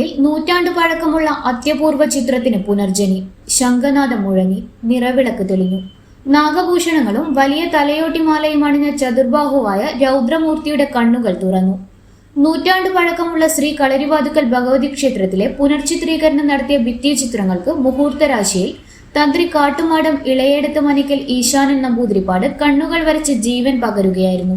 കളരിവാതുക്കലിൽ നൂറ്റാണ്ടു പഴക്കമുള്ള അത്യപൂർവ ചിത്രത്തിന് പുനർജനി. ശംഖനാഥം മുഴങ്ങി. നിറവിളക്ക് തെളിഞ്ഞു. നാഗഭൂഷണങ്ങളും വലിയ തലയോട്ടിമാലയും അണിഞ്ഞ ചതുർബാഹുവായ രൗദ്രമൂർത്തിയുടെ കണ്ണുകൾ തുറന്നു. നൂറ്റാണ്ടു പഴക്കമുള്ള ശ്രീ കളരിവാതുക്കൽ ഭഗവതി ക്ഷേത്രത്തിലെ പുനർചിത്രീകരണം നടത്തിയ ഭിത്തിയ ചിത്രങ്ങൾക്ക് മുഹൂർത്തരാശിയിൽ തന്ത്രി കാട്ടുമാടം ഇളയെടുത്ത് മനിക്കൽ ഈശാനൻ നമ്പൂതിരിപ്പാട് കണ്ണുകൾ വരച്ച് ജീവൻ പകരുകയായിരുന്നു.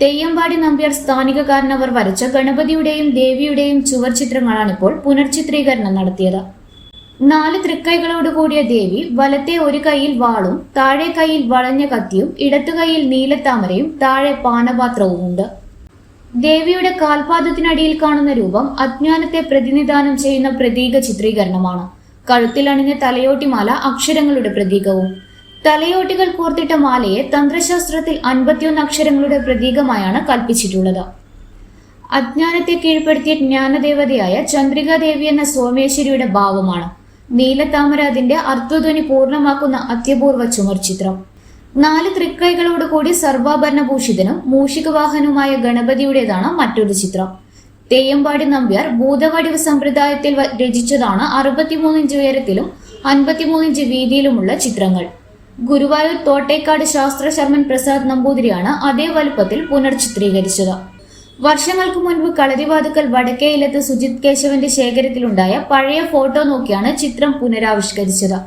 തെയ്യമ്പാടി നമ്പ്യാർ സ്ഥാനികകാരനവർ വരച്ച ഗണപതിയുടെയും ദേവിയുടെയും ചുവർ ചിത്രങ്ങളാണിപ്പോൾ പുനർചിത്രീകരണം നടത്തിയത്. നാല് തൃക്കൈകളോട് കൂടിയ ദേവി വലത്തെ ഒരു കൈയിൽ വാളും താഴെ കൈയിൽ വളഞ്ഞ കത്തിയും ഇടത്തു കൈയിൽ നീലത്താമരയും താഴെ പാനപാത്രവും ഉണ്ട് ദേവിയുടെ കാൽപാദത്തിനടിയിൽ കാണുന്ന രൂപം അജ്ഞാനത്തെ പ്രതിനിധാനം ചെയ്യുന്ന പ്രതീക ചിത്രീകരണമാണ്. കഴുത്തിലണിഞ്ഞ തലയോട്ടിമാല അക്ഷരങ്ങളുടെ പ്രതീകവും. തലയോട്ടികൾ കോർത്തിട്ട മാലയെ തന്ത്രശാസ്ത്രത്തിൽ അൻപത്തിയൊന്ന് അക്ഷരങ്ങളുടെ പ്രതീകമായാണ് കൽപ്പിച്ചിട്ടുള്ളത്. അജ്ഞാനത്തെ കീഴ്പ്പെടുത്തിയ ജ്ഞാനദേവതയായ ചന്ദ്രികാദേവി എന്ന സോമേശ്വരിയുടെ ഭാവമാണ് നീലത്താമര അതിന്റെ അർത്ഥധ്വനി പൂർണമാക്കുന്ന അത്യപൂർവ ചുമർ ചിത്രം നാല് തൃക്കൈകളോട് കൂടി സർവാഭരണഭൂഷിതനും മൂഷികവാഹനുമായ ഗണപതിയുടേതാണ് മറ്റൊരു ചിത്രം. തെയ്യമ്പാടി നമ്പ്യാർ ഭൂതവടിവ് സമ്പ്രദായത്തിൽ രചിച്ചതാണ് അറുപത്തിമൂന്ന് ഇഞ്ച് ഉയരത്തിലും അൻപത്തിമൂന്ന് ഇഞ്ച് വീതിയിലുമുള്ള ചിത്രങ്ങൾ. ഗുരുവായൂർ തോട്ടേക്കാട് ശാസ്ത്ര ശർമ്മൻ പ്രസാദ് നമ്പൂതിരിയാണ് അതേ വലുപ്പത്തിൽ പുനർചിത്രീകരിച്ചത്. വർഷങ്ങൾക്ക് മുൻപ് കളരിവാതുക്കൽ വടക്കേയിലത്ത് സുജിത് കേശവന്റെ ശേഖരത്തിലുണ്ടായ പഴയ ഫോട്ടോ നോക്കിയാണ് ചിത്രം പുനരാവിഷ്കരിച്ചത്.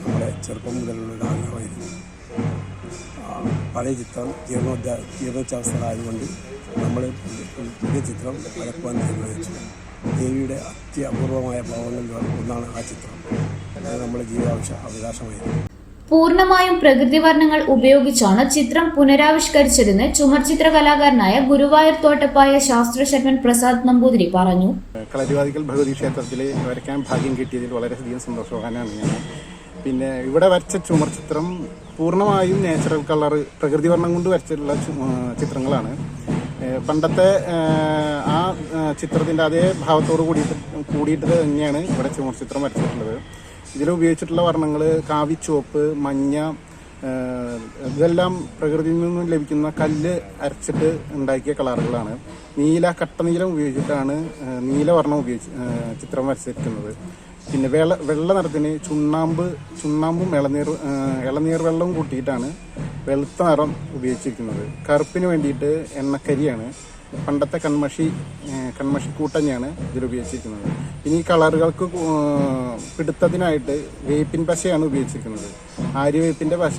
നമ്മുടെ ചെറുപ്പം മുതലുള്ള ഒരു ആഗ്രഹമായിരുന്നു. പഴയ ചിത്രം ജീർണോദ്ധാ ജീർണോച്ചാവസ്ഥകളായതുകൊണ്ട് നമ്മൾ പുതിയ ചിത്രം വരക്കുവാൻ തീരുമാനിച്ചു. ദേവിയുടെ അത്യപൂർവമായ ഭാവങ്ങളിൽ ഒന്നാണ് ആ ചിത്രം. അത് നമ്മുടെ ജീവിതാവശ്യ അവകാശമായിരുന്നു. പൂർണമായും പ്രകൃതി വർണങ്ങൾ ഉപയോഗിച്ചാണ് ചിത്രം പുനരാവിഷ്കരിച്ചതെന്ന് ചുമർചിത്ര കലാകാരനായ ഗുരുവായൂർ തോട്ടപ്പായ ശാസ്ത്രശർമ്മൻ പ്രസാദ് നമ്പൂതിരി പറഞ്ഞു. കളരിവാദിക്കൽ ഭഗവതി ക്ഷേത്രത്തിൽ വരയ്ക്കാൻ ഭാഗ്യം കിട്ടിയതിൽ വളരെയധികം സന്തോഷവാനാണ് ഞാൻ. പിന്നെ ഇവിടെ വരച്ച ചുമർ ചിത്രം പൂർണമായും നാച്ചുറൽ കളർ പ്രകൃതി വർണം കൊണ്ട് വരച്ചിട്ടുള്ള ചിത്രങ്ങളാണ്. പണ്ടത്തെ ആ ചിത്രത്തിന്റെ അതേ ഭാവത്തോട് കൂടിയിട്ട് കൂടിയിട്ട് തന്നെയാണ് ഇവിടെ ചുമർ ചിത്രം വരച്ചിട്ടുള്ളത്. ഇതിൽ ഉപയോഗിച്ചിട്ടുള്ള വർണങ്ങൾ കാവിച്ചുവപ്പ് മഞ്ഞ ഇതെല്ലാം പ്രകൃതിയിൽ നിന്നും ലഭിക്കുന്ന കല്ല് അരച്ചിട്ട് ഉണ്ടാക്കിയ കളറുകളാണ്. നീല കട്ട നീലം ഉപയോഗിച്ചിട്ടാണ് നീല നീലവർണം ഉപയോഗിച്ച് ചിത്രം വരച്ചിരിക്കുന്നത്. പിന്നെ വെള്ള വെള്ള നിറത്തിന് ചുണ്ണാമ്പ് ചുണ്ണാമ്പും ഇളനീർ ഇളനീർ വെള്ളവും കൂട്ടിയിട്ടാണ് വെളുത്ത നിറം ഉപയോഗിച്ചിരിക്കുന്നത്. കറുപ്പിന് വേണ്ടിയിട്ട് എണ്ണക്കരിയാണ്. പണ്ടത്തെ കൺമഷി കൺമഷി കൂട്ടഞ്ഞാണ് ഇതിൽ ഉപയോഗിച്ചിരിക്കുന്നത്. ഇനി ഈ കളറുകൾക്ക് പിടുത്തതിനായിട്ട് വേപ്പിൻ പശയാണ് ഉപയോഗിച്ചിരിക്കുന്നത്. ആര്യവേപ്പിന്റെ പശ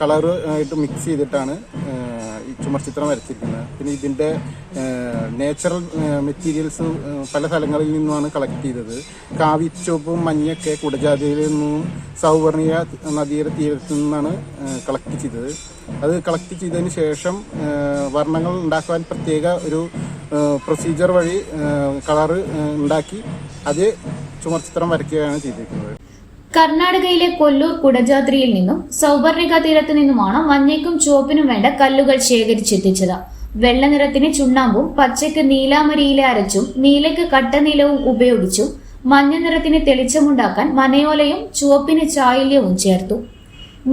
കളർ ആയിട്ട് മിക്സ് ചെയ്തിട്ടാണ് ഏഹ് ഈ ചുമർ ചിത്രം വരച്ചിരിക്കുന്നത്. പിന്നെ ഇതിന്റെ നേച്ചുറൽ മെറ്റീരിയൽസ് പല സ്ഥലങ്ങളിൽ നിന്നുമാണ് കളക്ട് ചെയ്തത്. കാവിച്ചോപ്പും മഞ്ഞൊക്കെ കുടജാതിയിൽ നിന്നും സൗവർണിയ നദിയുടെ തീരത്തു നിന്നാണ് കളക്ട് ചെയ്തത്. അത് കളക്ട് ചെയ്തതിന് ശേഷം വർണങ്ങൾ ഉണ്ടാക്കുവാൻ പ്രത്യേക ഒരു പ്രൊസീജിയർ വഴി കളറ് ഉണ്ടാക്കി അത് ചുമർചിത്രം വരയ്ക്കുകയാണ് ചെയ്തിരിക്കുന്നത്. കർണാടകയിലെ കൊല്ലൂർ കുടജാദ്രിയിൽ നിന്നും സൗവർണിക തീരത്തു നിന്നുമാണ് മഞ്ഞയ്ക്കും ചുവപ്പിനും വേണ്ട കല്ലുകൾ ശേഖരിച്ചെത്തിച്ചത്. വെള്ള നിറത്തിന് ചുണ്ണാമ്പും പച്ചയ്ക്ക് നീലാമരിയിലെ അരച്ചും നീലയ്ക്ക് കട്ടനീലവും ഉപയോഗിച്ചും മഞ്ഞ നിറത്തിന് തെളിച്ചമുണ്ടാക്കാൻ മനയോലയും ചുവപ്പിന് ചായല്യവും ചേർത്തു.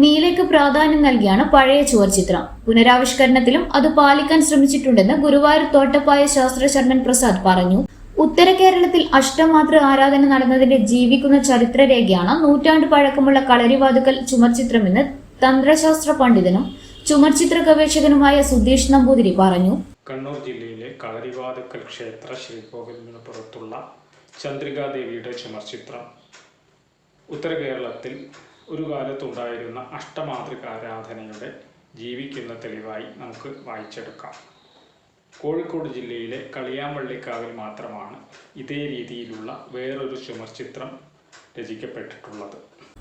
നീലയ്ക്ക് പ്രാധാന്യം നൽകിയാണ് പഴയ ചുവർ ചിത്രം പുനരാവിഷ്കരണത്തിലും അത് പാലിക്കാൻ ശ്രമിച്ചിട്ടുണ്ടെന്ന് ഗുരുവായൂർ തോട്ടപ്പായ ശാസ്ത്രശർമ്മൻ പ്രസാദ് പറഞ്ഞു. ഉത്തര കേരളത്തിൽ അഷ്ടമാതൃ ആരാധന നടന്നതിന്റെ ജീവിക്കുന്ന ചരിത്രരേഖയാണ് നൂറ്റാണ്ട് പഴക്കമുള്ള കളരിവാതുക്കൽ ചുമർചിത്രമെന്ന് തന്ത്രശാസ്ത്ര പണ്ഡിതനും ചുമർചിത്ര ഗവേഷകനുമായ സുധീഷ് നമ്പൂതിരി പറഞ്ഞു. കണ്ണൂർ ജില്ലയിലെ കളരിവാതുക്കൽ ക്ഷേത്ര ശ്രീകോവിലിന് പുറത്തുള്ള ചന്ദ്രികാദേവിയുടെ ചുമർചിത്രം. ഉത്തര കേരളത്തിൽ ഒരു കാലത്തുണ്ടായിരുന്ന അഷ്ടമാതൃക ആരാധനയുടെ ജീവിക്കുന്ന തെളിവായി നമുക്ക് വായിച്ചെടുക്കാം. കോഴിക്കോട് ജില്ലയിലെ കളിയാമ്പള്ളിക്കാവിൽ മാത്രമാണ് ഇതേ രീതിയിലുള്ള വേറൊരു ചുമർചിത്രം രചിക്കപ്പെട്ടിട്ടുള്ളത്.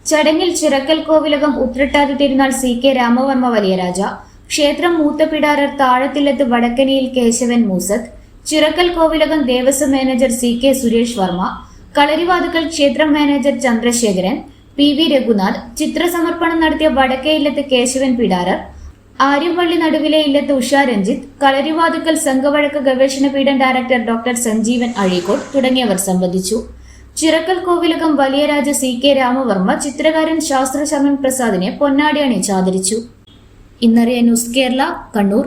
ചടങ്ങിൽ ചിറക്കൽ കോവിലകം ഉത്രട്ടാതി തിരുനാൾ സി കെ രാമവർമ്മ വലിയരാജ ക്ഷേത്രം മൂത്തപിടാരർ താഴത്തില്ലത്ത് വടക്കനിയിൽ Kesavan Moosath Chirakkal Kovilakam Devaswom manager C K Suresh Varma Kalarivathukkal ക്ഷേത്രം manager Chandrasekharan P V Raghunath ചിത്രസമർപ്പണം നടത്തിയ വടക്കേ ഇല്ലത്ത് കേശവൻ പിടാരർ ആര്യപ്പള്ളി നടുവിലെ ഇല്ലത്ത് ഉഷ രഞ്ജിത്ത് കളരിവാതുക്കൽ സംഘവഴക്ക് ഗവേഷണ പീഠം ഡയറക്ടർ ഡോക്ടർ സഞ്ജീവൻ അഴീക്കോട് തുടങ്ങിയവർ സംബന്ധിച്ചു. ചിറക്കൽ കോവിലകം വലിയരാജ സി കെ രാമവർമ്മ ചിത്രകാരൻ ശാസ്ത്രശമൻ പ്രസാദിനെ പൊന്നാടി അണിച്ചാദരിച്ചു ഇന്നറിയ ന്യൂസ് കേരള കണ്ണൂർ.